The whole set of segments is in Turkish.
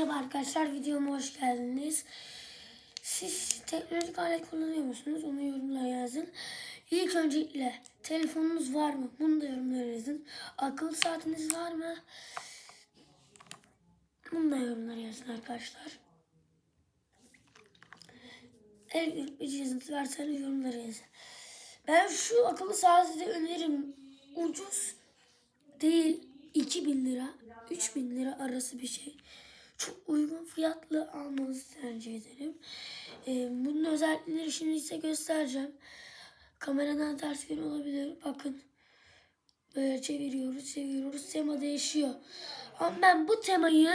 Merhaba arkadaşlar, videoma hoş geldiniz. Siz teknolojik alet kullanıyor musunuz? Onu yorumlara yazın. İlk öncelikle telefonunuz var mı? Bunu da yorumlara yazın. Akıllı saatiniz var mı? Bunu da yorumlara yazın arkadaşlar. Elektronik bir cihazınız varsa yorumlara yazın. Ben şu akıllı saati de öneririm. Ucuz değil 2000 lira 3000 lira arası bir şey. Çok uygun fiyatlı almanızı tercih ederim. Ee, bunun özellikleri şimdi size göstereceğim. Kameradan ters yön olabilir. Bakın. Böyle çeviriyoruz, çeviriyoruz. Tema değişiyor. Ama ben bu temayı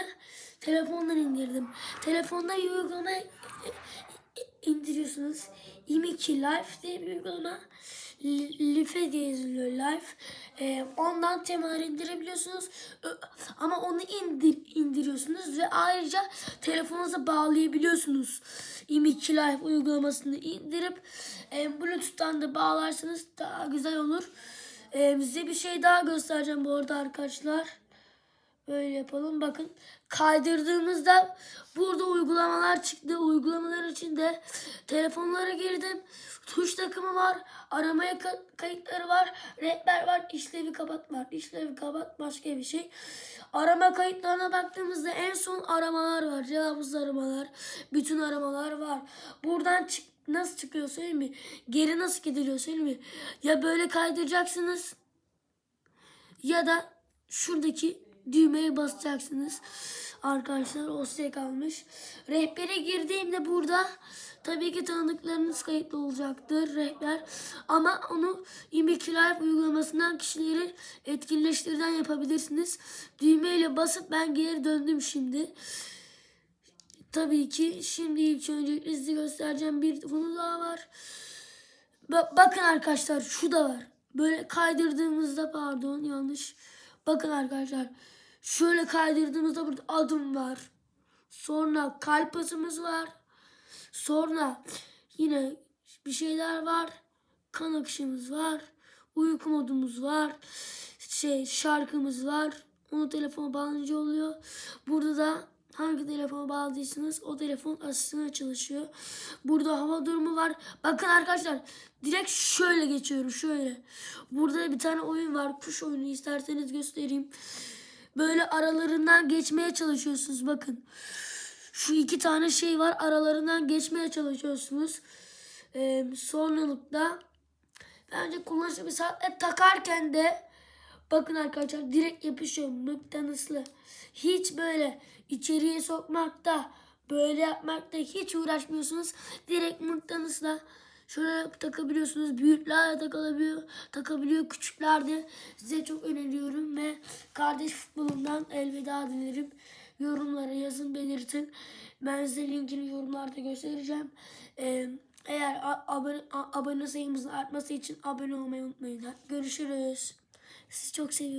telefondan indirdim. Telefonda uygulama indiriyorsunuz. İmiki Life diye bir uygulama. Life diye yazılıyor Life. Ee, ondan temaları indirebiliyorsunuz. Ama onu indir indiriyorsunuz ve ayrıca telefonunuza bağlayabiliyorsunuz. İmiki Life uygulamasını indirip e, Bluetooth'tan da bağlarsanız daha güzel olur. E, size bir şey daha göstereceğim bu arada arkadaşlar. Böyle yapalım. Bakın kaydırdığımızda burada uygulamalar çıktı. Uygulamalar içinde telefonlara girdim. Tuş takımı var. Aramaya ka- kayıtları var. Rehber var. işlevi kapat var. İşlevi kapat başka bir şey. Arama kayıtlarına baktığımızda en son aramalar var. Cevapsız aramalar. Bütün aramalar var. Buradan çık nasıl çıkıyor söyleyeyim mi? Geri nasıl gidiliyor söyleyeyim mi? Ya böyle kaydıracaksınız ya da şuradaki düğmeye basacaksınız. Arkadaşlar o size kalmış. Rehbere girdiğimde burada tabii ki tanıdıklarınız kayıtlı olacaktır rehber. Ama onu İmik Live uygulamasından kişileri etkinleştirden yapabilirsiniz. Düğmeyle basıp ben geri döndüm şimdi. Tabii ki şimdi ilk önce size göstereceğim bir konu daha var. Ba- bakın arkadaşlar şu da var. Böyle kaydırdığımızda pardon yanlış. Bakın arkadaşlar şöyle kaydırdığımızda burada adım var. Sonra kalp atımız var. Sonra yine bir şeyler var. Kan akışımız var. Uyku modumuz var. Şey şarkımız var. Onu telefona bağlanınca oluyor. Burada da hangi telefona bağladıysanız o telefon asistanı çalışıyor. Burada hava durumu var. Bakın arkadaşlar direkt şöyle geçiyorum şöyle. Burada bir tane oyun var. Kuş oyunu isterseniz göstereyim. Böyle aralarından geçmeye çalışıyorsunuz bakın. Şu iki tane şey var aralarından geçmeye çalışıyorsunuz. Ee, sonralıkta bence kullanışlı bir saat takarken de bakın arkadaşlar direkt yapışıyor mıknatıslı. Hiç böyle içeriye sokmakta böyle yapmakta hiç uğraşmıyorsunuz. Direkt mıknatısla şöyle takabiliyorsunuz. Büyükler de takılabiliyor, takabiliyor. Küçükler de size çok öneriyorum ve kardeş futbolundan elveda dilerim. Yorumlara yazın belirtin. Ben size linkini yorumlarda göstereceğim. Ee, eğer abone, abone sayımızın artması için abone olmayı unutmayın. Görüşürüz. Sizi çok seviyorum.